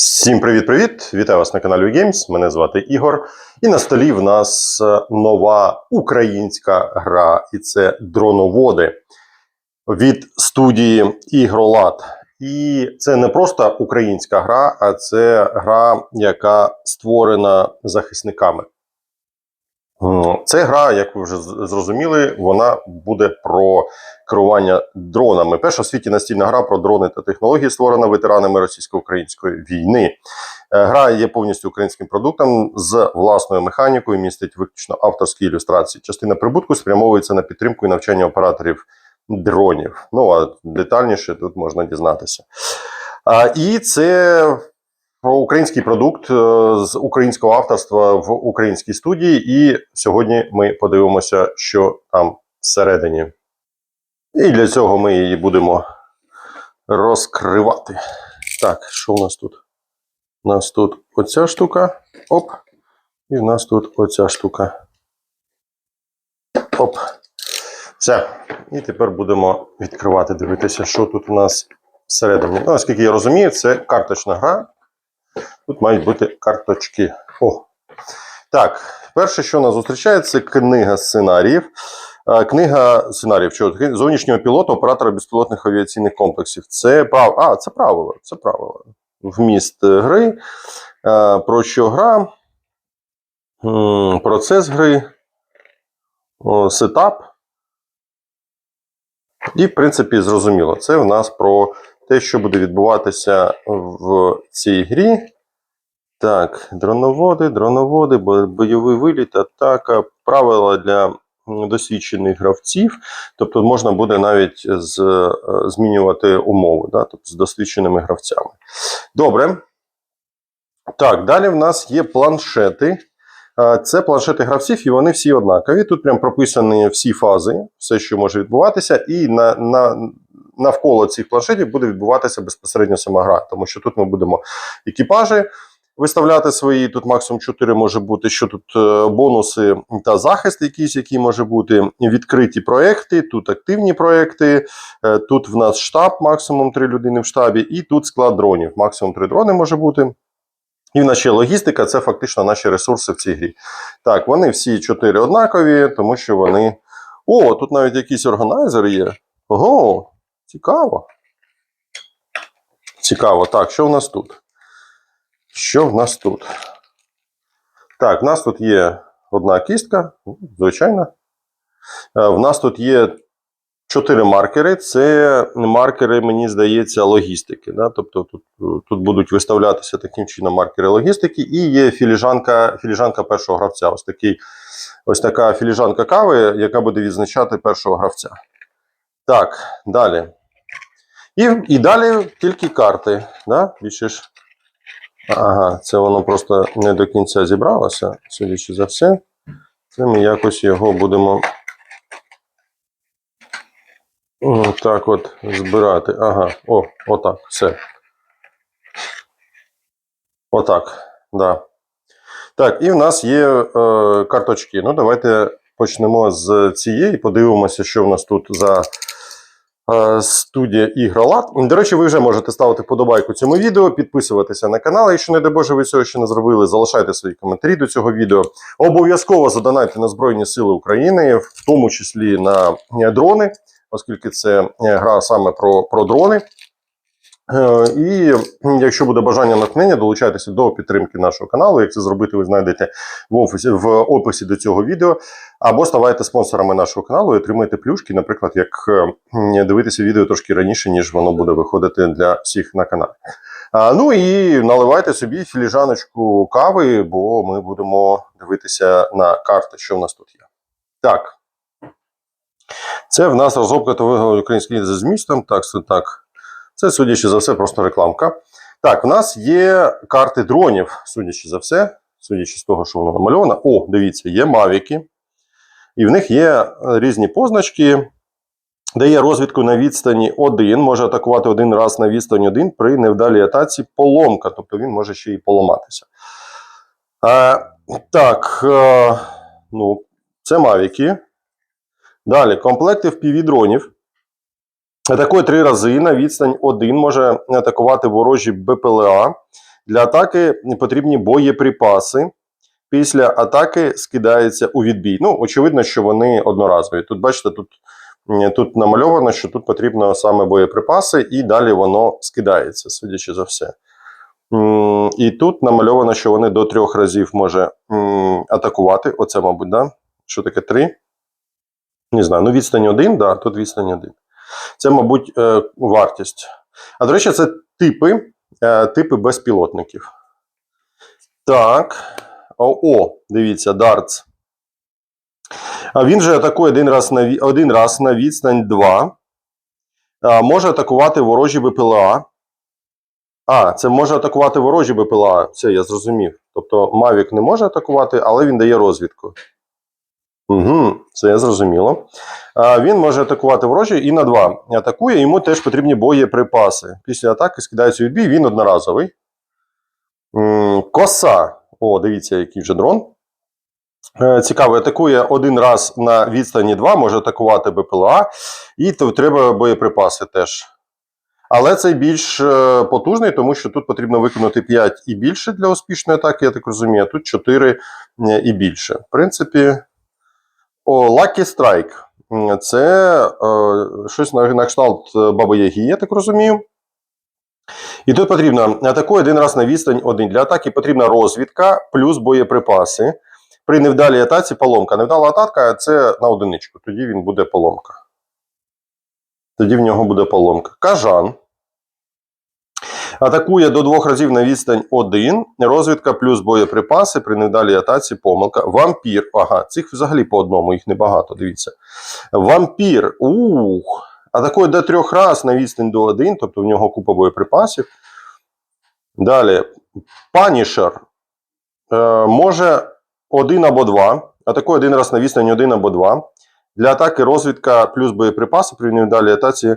Всім привіт-привіт! Вітаю вас на каналі Games. Мене звати Ігор. І на столі в нас е, нова українська гра, і це дроноводи від студії Ігролад. І це не просто українська гра, а це гра, яка створена захисниками. Це гра, як ви вже зрозуміли, вона буде про керування дронами. Перша в світі настільна гра про дрони та технології, створена ветеранами російсько-української війни. Е, Гра є повністю українським продуктом з власною механікою, містить виключно авторські ілюстрації. Частина прибутку спрямовується на підтримку і навчання операторів дронів. Ну а детальніше тут можна дізнатися. А, і це про український продукт е, з українського авторства в українській студії. І сьогодні ми подивимося, що там всередині. І для цього ми її будемо розкривати. Так, що у нас тут? У нас тут оця штука. Оп. І в нас тут оця штука. Оп. Все. І тепер будемо відкривати, дивитися, що тут у нас всередині. Ну, наскільки я розумію, це карточна гра. Тут мають бути карточки. О. Так, перше, що нас зустрічає, це книга сценаріїв. Е, Книга сценаріїв чого? зовнішнього пілота, оператора безпілотних авіаційних комплексів. Це прав... А, це правило. Це правило. Вміст е, гри. Е, Про що гра? Процес гри. Сетап. І, в принципі, зрозуміло. Це в нас про те, що буде відбуватися в цій грі. Так, дроноводи, дроноводи, бойовий виліт, атака, правила для досвідчених гравців. Тобто можна буде навіть з, е, змінювати умови, да? тобто з досвідченими гравцями. Добре. Так, далі в нас є планшети. Це планшети гравців, і вони всі однакові. Тут прям прописані всі фази, все, що може відбуватися, і на, на, навколо цих планшетів буде відбуватися безпосередньо сама гра. Тому що тут ми будемо екіпажі виставляти свої. Тут максимум 4 може бути. Що тут е, бонуси та захист, якийсь, який може бути. Відкриті проекти, тут активні проекти. е, Тут в нас штаб, максимум 3 людини в штабі, і тут склад дронів. Максимум 3 дрони може бути. І в нас ще логістика це фактично наші ресурси в цій грі. Так, вони всі чотири однакові, тому що вони. О, тут навіть якийсь органайзер є. Ого, цікаво. Цікаво. Так, що в нас тут? Що в нас тут? Так, в нас тут є одна кістка, звичайно. Е, В нас тут є чотири маркери. Це маркери, мені здається, логістики. Да? Тобто тут, тут будуть виставлятися таким чином маркери логістики, і є філіжанка, філіжанка першого гравця. Ось, такий, ось така філіжанка кави, яка буде відзначати першого гравця. Так, далі. І, і далі тільки карти. Да? Більше ж. Ага, це воно просто не до кінця зібралося, судячи за все. Це ми якось його будемо так от збирати. Ага, о, отак, все. Отак, да. Так, і в нас є е, карточки. Ну, давайте почнемо з цієї, подивимося, що в нас тут за студія Ігролад. До речі, ви вже можете ставити подобайку цьому відео, підписуватися на канал. Якщо не дай Боже, ви цього ще не зробили, залишайте свої коментарі до цього відео. Обов'язково задонайте на Збройні Сили України, в тому числі на е, дрони, оскільки це е, гра саме про, про дрони. Е, І якщо буде бажання натхнення, долучайтеся до підтримки нашого каналу. Як це зробити, ви знайдете в офісі в описі до цього відео. Або ставайте спонсорами нашого каналу і отримайте плюшки, наприклад, як е, дивитися відео трошки раніше, ніж воно буде виходити для всіх на каналі. Ну і наливайте собі філіжаночку кави, бо ми будемо дивитися на карти, що в нас тут є. Так. Це в нас розробка того української за змістом. Так, це так. Це, судячи за все, просто рекламка. Так, в нас є карти дронів, судячи за все, судячи з того, що воно намальовано. О, дивіться, є мавіки. І в них є е, різні позначки, де є розвідку на відстані 1, може атакувати один раз на відстані 1 при невдалій атаці поломка, тобто він може ще й поламатися. Е, так, е, ну, це мавіки. Далі, комплекти впівдронів. Атакує три рази на відстань 1, може атакувати ворожі БПЛА. Для атаки потрібні боєприпаси. Після атаки скидається у відбій. Ну, очевидно, що вони одноразові. Тут, бачите, тут, тут намальовано, що тут потрібно саме боєприпаси, і далі воно скидається, судячи за все. І тут намальовано, що вони до трьох разів може атакувати. Оце, мабуть, да? Що таке три? Не знаю. Ну, відстань один, да, тут відстань один. Це, мабуть, е, вартість. А до речі, це типи, е, типи безпілотників. Так. О, дивіться, дартс. А він же атакує один раз на, один раз на відстань 2. А, може атакувати ворожі БПЛА. А, це може атакувати ворожі БПЛА. Це я зрозумів. Тобто Mavic не може атакувати, але він дає розвідку. Угу, це зрозуміло. А, він може атакувати ворожі і на 2. Атакує, йому теж потрібні боєприпаси. Після атаки скидається відбій, він одноразовий. Коса. О, дивіться, який вже дрон. Е, Цікаво, атакує один раз на відстані 2, може атакувати БПЛА, і то треба боєприпаси теж. Але цей більш е, потужний, тому що тут потрібно виконати 5 і більше для успішної атаки, я так розумію, а тут 4 е, і більше. В принципі, о, Lucky Strike. Це е, щось на, кшталт е, Баби Ягі, я так розумію. І тут потрібно атакує один раз на відстань один. Для атаки потрібна розвідка плюс боєприпаси. При невдалій атаці поломка. Невдала атака це на одиничку. Тоді він буде поломка. Тоді в нього буде поломка. Кажан. Атакує до двох разів на відстань 1. Розвідка плюс боєприпаси. При невдалій атаці помилка. Вампір. Ага, цих взагалі по одному, їх небагато. Дивіться. Вампір. Ух. Атакує до трьох раз на відстань до 1, тобто в нього купа боєприпасів. Далі. Панішер. Е, може один або два. Атакує один раз на відстань один або два. Для атаки розвідка плюс боєприпаси при невдалій атаці е,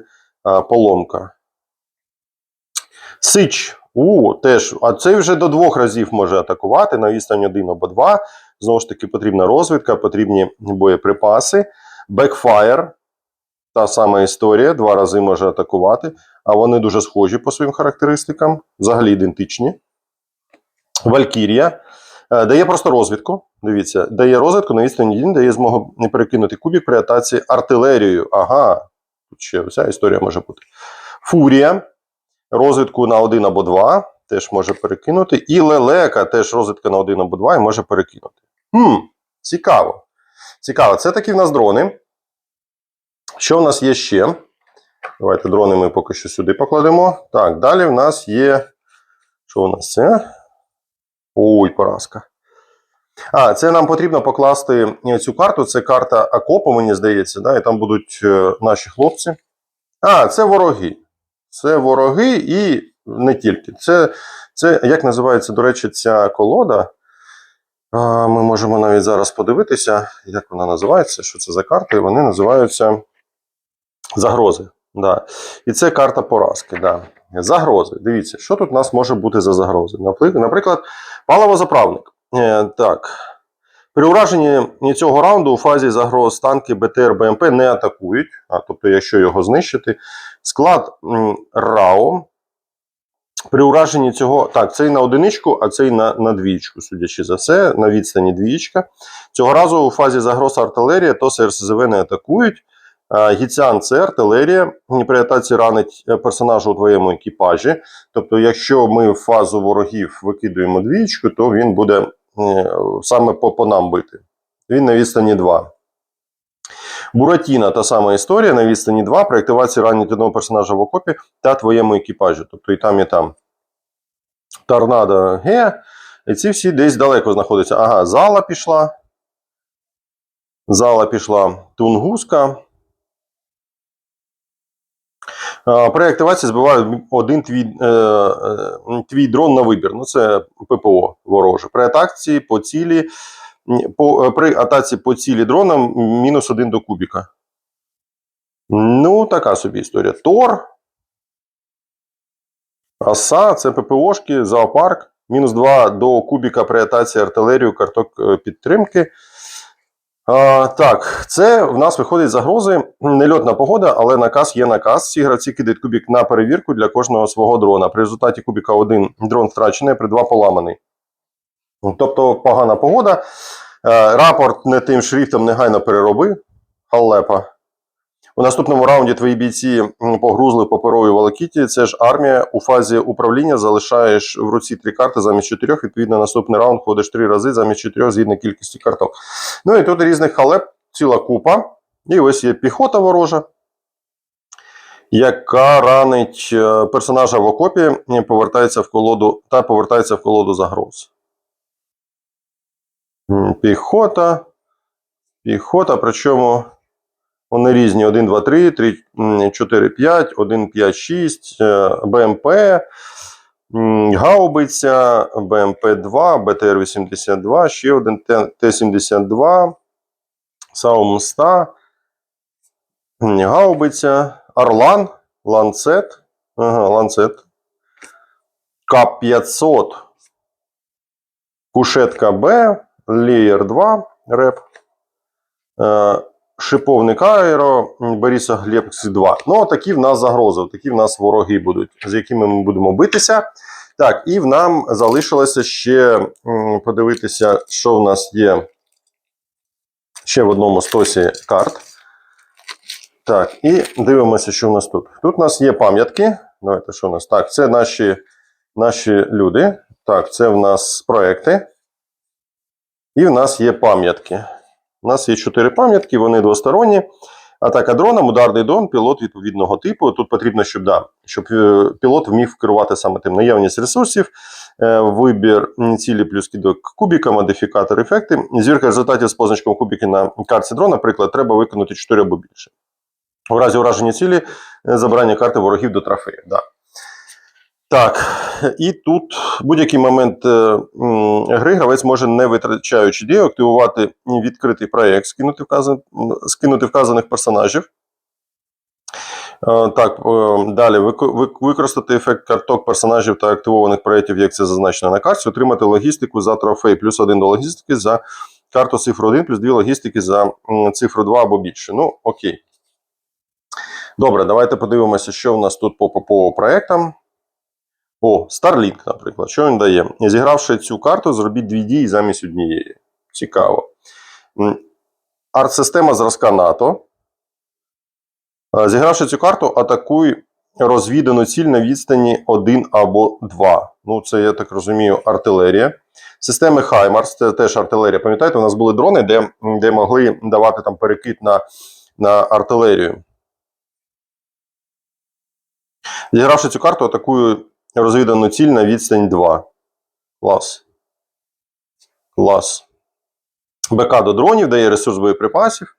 поломка. Сич. У, теж. А цей вже до двох разів може атакувати на відстань один або два. Знову ж таки, потрібна розвідка, потрібні боєприпаси. Бекфаєр. Та сама історія. Два рази може атакувати. А вони дуже схожі по своїм характеристикам. Взагалі ідентичні. Валькірія. Е, Дає просто розвідку. Дивіться, дає розвідку на відстані 1, дає змогу не перекинути кубік при атаці артилерією. Ага, ще вся історія може бути. Фурія. Розвідку на 1 або 2 теж може перекинути. І лелека теж розвідка на 1 або 2 і може перекинути. Хм, цікаво. Цікаво. Це такі в нас дрони. Що в нас є ще? Давайте дрони ми поки що сюди покладемо. Так, далі в нас є. Що у нас це? Ой, поразка. А, це нам потрібно покласти е, цю карту. Це карта окопу, мені здається, да, і там будуть е, наші хлопці. А, це вороги. Це вороги і не тільки. Це, це як називається, до речі, ця колода. Ми можемо навіть зараз подивитися, як вона називається, що це за карти. Вони називаються загрози. Да. І це карта поразки. Да. Загрози. Дивіться, що тут у нас може бути за загрози. Наприклад, паливозаправник. Е, так. При ураженні цього раунду у фазі загроз танки БТР БМП не атакують, а, тобто, якщо його знищити, склад РАО. При ураженні цього. Так, цей на одиничку, а цей на, на двічку, судячи за все, на відстані двічка. Цього разу у фазі загроз артилерія, то РСЗВ не атакують. Гіціан це артилерія. При атаці ранить е, персонажа у твоєму екіпажі. Тобто, якщо ми в фазу ворогів викидуємо двічку, то він буде саме по, по нам бити. Він на відстані 2. Буратіна та сама історія на відстані 2. При активації ранить одного персонажа в окопі та твоєму екіпажі. Тобто і там, і там. Торнадо Г. І ці всі десь далеко знаходяться. Ага, зала пішла. Зала пішла Тунгуска. А, При активації збиває один твій, е, е, твій дрон на вибір. Ну, це ППО вороже. При атаці по цілі. По, е, при атаці по цілі дрона мінус один до кубіка. Ну, така собі історія. Тор. Аса, це ППОшки, зоопарк. Мінус 2 до кубіка при атаці артилерію, карток е, підтримки. А, так, це в нас виходить загрози. Нельотна погода, але наказ є наказ. Всі гравці кидають кубік на перевірку для кожного свого дрона. При результаті кубіка один дрон втрачений, при два поламаний. Тобто погана погода. Е, рапорт не тим шрифтом негайно перероби. Халепа. У наступному раунді твої бійці погрузли паперові волокіті. Це ж армія. У фазі управління залишаєш в руці три карти замість чотирьох. Відповідно, наступний раунд ходиш три рази замість чотирьох згідно кількості карток. Ну і тут різних халеп ціла купа. І ось є піхота ворожа, яка ранить е, персонажа в окопі, і повертається в колоду та повертається в колоду загроз. Піхота. Піхота, причому вони різні: 1, 2, 3, 3, 4, 5, 1, 5, 6, е, БМП, Гаубиця, БМП-2, БТР-82, ще один Т- Т-72, Саумста, Гаубиця, Орлан, Ланцет, ага, Ланцет, К-500, Кушетка Б, Леєр 2, реп, е, Шиповник Аеро, Бориса Глебський 2. Ну, такі в нас загрози, такі в нас вороги будуть, з якими ми будемо битися. Так, і в нам залишилося ще подивитися, що в нас є ще в одному стосі карт. Так, і дивимося, що в нас тут. Тут у нас є пам'ятки. Давайте, що у нас? Так, це наші, наші люди. Так, це в нас проекти. І в нас є пам'ятки. У нас є чотири пам'ятки, вони двосторонні. Атака дроном, ударний дрон, пілот відповідного типу. Тут потрібно, щоб, да, щоб е, пілот вмів керувати саме тим наявність ресурсів, е, вибір цілі плюс кидок кубіка, модифікатор, ефекти. Звірка результатів з позначком кубіки на картці дрона, наприклад, треба виконати 4 або більше. У разі ураження цілі е, забрання карти ворогів до трофеїв. Да. Так, і тут будь-який момент е, гри гравець може, не витрачаючи дію, активувати відкритий проєкт, скинути, вказан, скинути вказаних персонажів. Е, Так, е, далі використати ефект карток персонажів та активованих проєктів, як це зазначено на карті, отримати логістику за трофей, плюс один до логістики за карту цифру 1, плюс дві логістики за цифру 2 або більше. Ну, окей. Добре, давайте подивимося, що в нас тут по, по, по проектам. О, Starlink, наприклад. Що він дає? Зігравши цю карту, зробіть дві дії замість однієї. Цікаво. Арт-система зразка НАТО. Е, Зігравши цю карту, атакуй розвідану ціль на відстані 1 або 2. Ну, це, я так розумію, артилерія. Системи Хаймарс, це теж артилерія. Пам'ятаєте, у нас були дрони, де, де могли давати там перекид на, на артилерію. Зігравши цю карту, атакую розвідану ціль на відстань 2. Клас. Клас. БК до дронів дає ресурс боєприпасів.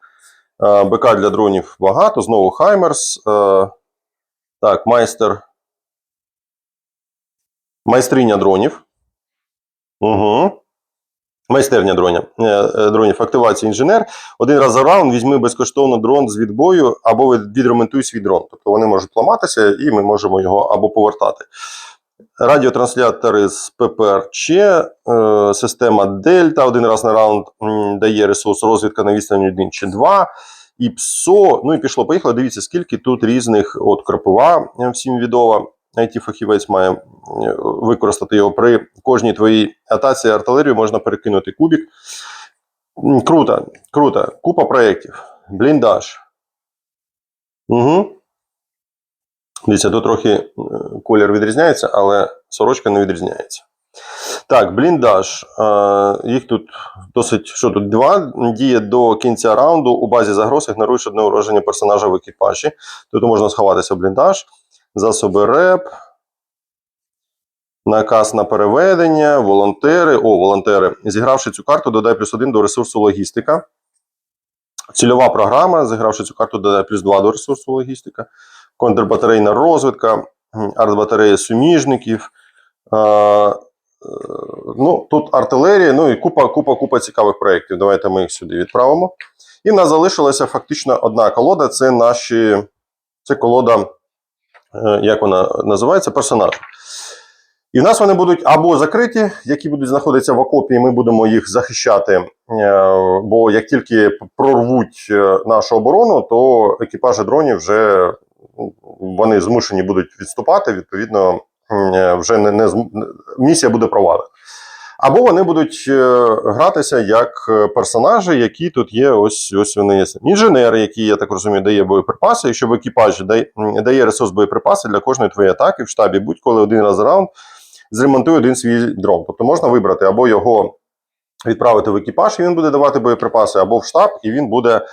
Е, БК для дронів багато. Знову Хаймерс. Е, Так, майстер. Майстриня дронів. Угу. Майстерня дронів. Е, е, дронів. Активація інженер. Один раз за раунд візьми безкоштовно дрон з відбою або відремонтуй свій дрон. Тобто вони можуть ламатися і ми можемо його або повертати. Радіотранслятори з ППРЧ, е, система Дельта один раз на раунд дає ресурс розвідка на відстані 1 чи 2. І ПСО, ну і пішло, поїхало. Дивіться, скільки тут різних от крапива всім відома. It фахівець має використати його при кожній твоїй атаці артилерію, можна перекинути кубік. Круто, круто. Купа проєктів. Бліндаж. Угу. Дивіться, тут трохи колір відрізняється, але сорочка не відрізняється. Так, бліндаж. Їх тут досить. Що тут? Два. Діє до кінця раунду. У базі загроз ігноруєш одне ураження персонажа в екіпажі. Тут можна сховатися в бліндаж. Засоби реп. Наказ на переведення, волонтери. О, волонтери. Зігравши цю карту, додай плюс один до ресурсу логістика. Цільова програма. Зігравши цю карту, додай плюс 2 до ресурсу логістика. Контрбатарейна розвідка, артбатарея суміжників. Е, ну, тут артилерія, ну і купа, купа, купа цікавих проєктів. Давайте ми їх сюди відправимо. І в нас залишилася фактично одна колода. Це наші. Це колода, як вона називається? Персонаж. І в нас вони будуть або закриті, які будуть знаходитися в окопі, і ми будемо їх захищати. е, Бо як тільки прорвуть е, нашу оборону, то екіпажі дронів вже вони змушені будуть відступати. Відповідно, е, вже не, не місія буде провалена. Або вони будуть е, гратися як е, персонажі, які тут є. Ось ось вони є. Інженер, який, я так розумію, дає боєприпаси. Якщо в екіпажі дає, ресурс боєприпаси для кожної твоєї атаки в штабі, будь-коли один раз раунд зремонтує один свій дрон. Тобто можна вибрати або його відправити в екіпаж, і він буде давати боєприпаси, або в штаб, і він буде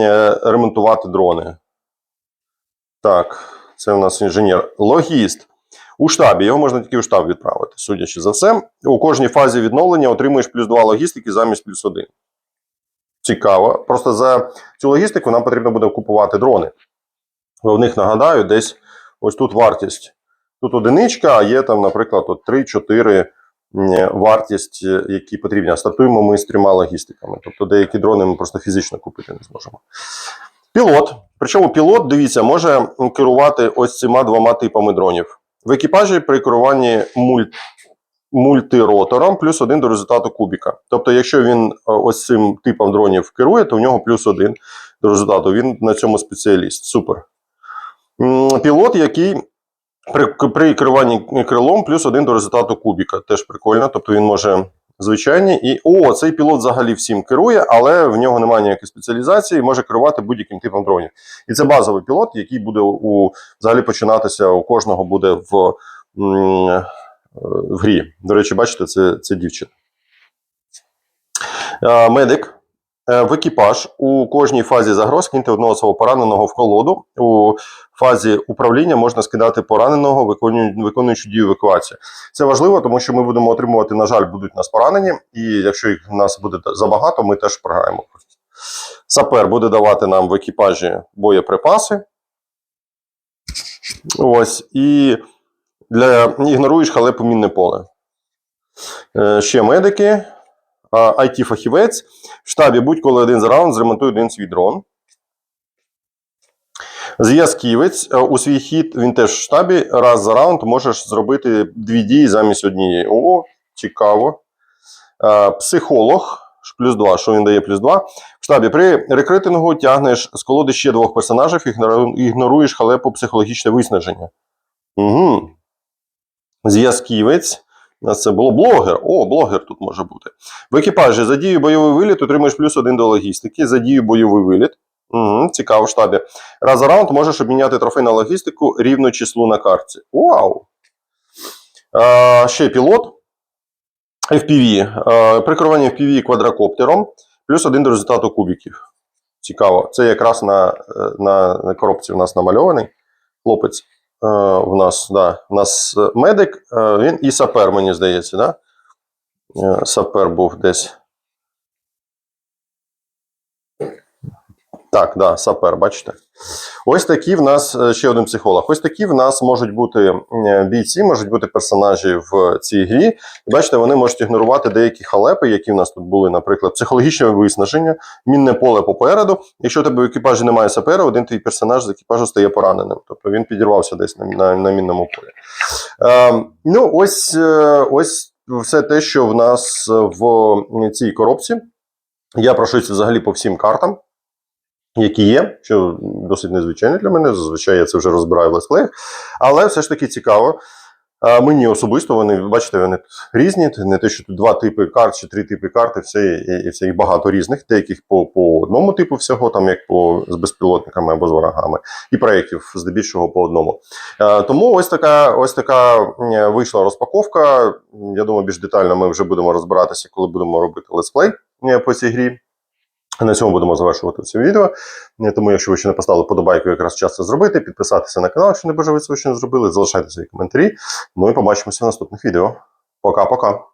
е, ремонтувати дрони. Так, це у нас інженер. Логіст. У штабі його можна тільки в штаб відправити, судячи за все. У кожній фазі відновлення отримуєш плюс 2 логістики замість плюс 1. Цікаво. Просто за цю логістику нам потрібно буде купувати дрони. В них нагадаю, десь ось тут вартість. Тут одиничка, а є там, наприклад, 3-4 вартість, е, які потрібні. А стартуємо ми з трьома логістиками. Тобто деякі дрони ми просто фізично купити не зможемо. Пілот. Причому пілот, дивіться, може керувати ось цими двома типами дронів. В екіпажі при керуванні муль... мультиротором плюс один до результату кубіка. Тобто, якщо він е, ось цим типом дронів керує, то в нього плюс один до результату. Він на цьому спеціаліст. Супер. Пілот, який при, при керуванні крилом плюс один до результату кубіка. Теж прикольно. Тобто він може звичайні. І о, цей пілот взагалі всім керує, але в нього немає ніякої спеціалізації, може керувати будь-яким типом дронів. І це базовий пілот, який буде у взагалі починатися у кожного буде в, е, в грі. До речі, бачите, це, це дівчина. Е, Медик. Е, В екіпаж у кожній фазі загроз киньте одного свого пораненого в колоду. У фазі управління можна скидати пораненого, виконуючи дію евакуації. Це важливо, тому що ми будемо отримувати, на жаль, будуть нас поранені, і якщо їх в нас буде забагато, ми теж програємо. Сапер буде давати нам в екіпажі боєприпаси. Ось, і для ігноруєш халепу мінне поле. Е, ще медики. IT-фахівець. В штабі будь-коли один за раунд зремонтує один свій дрон. Зв'язківець. Е, У свій хід він теж в штабі. Раз за раунд можеш зробити дві дії замість однієї. О, цікаво. Е, Психолог. Плюс 2. Що він дає плюс 2? В штабі при рекрутингу тягнеш з колоди ще двох персонажів, ігнору- ігноруєш халепу психологічне виснаження. Угу. Зв'язківець. Це було блогер. О, блогер тут може бути. В екіпажі за дію бойовий виліт отримуєш плюс один до логістики. За дію бойовий виліт. Угу, цікаво в штабі. Раз за раунд можеш обміняти трофей на логістику рівно числу на карті. Вау! А, ще пілот. FPV. А, при керуванні FPV квадрокоптером. Плюс один до результату кубіків. Цікаво. Це якраз на, е, на, на коробці у нас намальований хлопець. Е, у нас, да, в нас е, медик, е, він і сапер, мені здається, да? Сапер був десь. Так, да, сапер, бачите. Ось такі в нас е, ще один психолог. Ось такі в нас можуть бути е, бійці, можуть бути персонажі в цій грі. Бачите, вони можуть ігнорувати деякі халепи, які в нас тут були, наприклад, психологічне виснаження, мінне поле попереду. Якщо у тебе в екіпажі немає сапера, один твій персонаж з екіпажу стає пораненим. Тобто він підірвався десь на, на, на мінному полі. Е, ну, ось, е, ось все те, що в нас в цій коробці. Я прошуся взагалі по всім картам, які є, що досить незвичайно для мене. Зазвичай я це вже розбираю в летсплеях. Але все ж таки цікаво. Мені особисто вони, бачите, вони різні. Не те, що тут два типи карт чи три типи карт, і все, і, все їх багато різних, деяких по, по одному типу всього, там як по з безпілотниками або з ворогами, і проєктів здебільшого по одному. Тому ось така ось така вийшла розпаковка. Я думаю, більш детально ми вже будемо розбиратися, коли будемо робити летсплей по цій грі. На цьому будемо завершувати це відео. Е, Тому, якщо ви ще не поставили подобайку, якраз час це зробити, підписатися на канал, якщо не бажаєте, ви ще не зробили, залишайте свої коментарі. Ну і побачимося в наступних відео. Пока-пока.